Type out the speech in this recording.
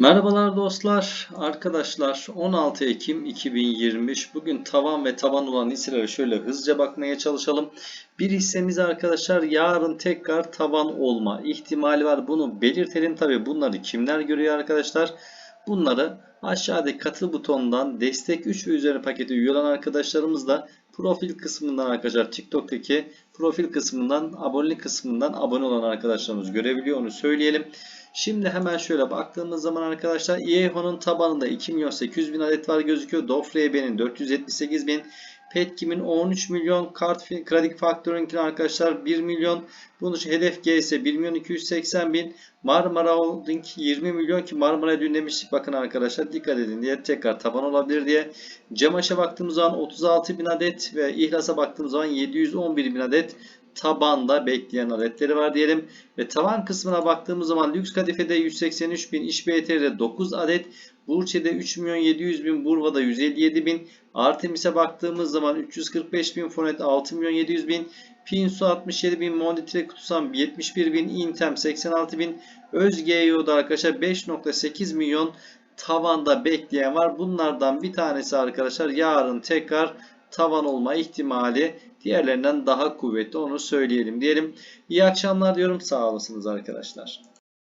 Merhabalar dostlar, arkadaşlar 16 Ekim 2023 bugün tavan ve taban olan hisselere şöyle hızlıca bakmaya çalışalım. Bir hissemiz arkadaşlar yarın tekrar tavan olma ihtimali var. Bunu belirtelim tabi bunları kimler görüyor arkadaşlar? Bunları aşağıdaki katıl butonundan destek 3 ve üzeri paketi üye olan arkadaşlarımız da profil kısmından arkadaşlar TikTok'taki profil kısmından abonelik kısmından abone olan arkadaşlarımız görebiliyor onu söyleyelim. Şimdi hemen şöyle baktığımız zaman arkadaşlar IEHO'nun tabanında 2 milyon 800 bin adet var gözüküyor. Dofre'nin 478 bin. Petkim'in 13 milyon. Kart Kredi Faktörünk'ün arkadaşlar 1 milyon. Bunun için hedef G ise 1 milyon 280 bin. Marmara Holding 20 milyon ki Marmara'ya dün demiştik bakın arkadaşlar dikkat edin diye tekrar taban olabilir diye. Cemaş'a baktığımız zaman 36 bin adet ve İhlas'a baktığımız zaman 711 bin adet tabanda bekleyen adetleri var diyelim. Ve tavan kısmına baktığımız zaman lüks kadifede 183 bin, iş BTR'de 9 adet, Burçe'de 3 milyon 700 bin, Burva'da 157 bin, Artemis'e baktığımız zaman 345 bin, Fonet 6 milyon 700 bin, Pinsu 67 bin, Monditre Kutusam 71 bin, Intem 86 bin, Özgeyo'da arkadaşlar 5.8 milyon tavanda bekleyen var. Bunlardan bir tanesi arkadaşlar yarın tekrar tavan olma ihtimali diğerlerinden daha kuvvetli onu söyleyelim diyelim. İyi akşamlar diyorum sağ olasınız arkadaşlar.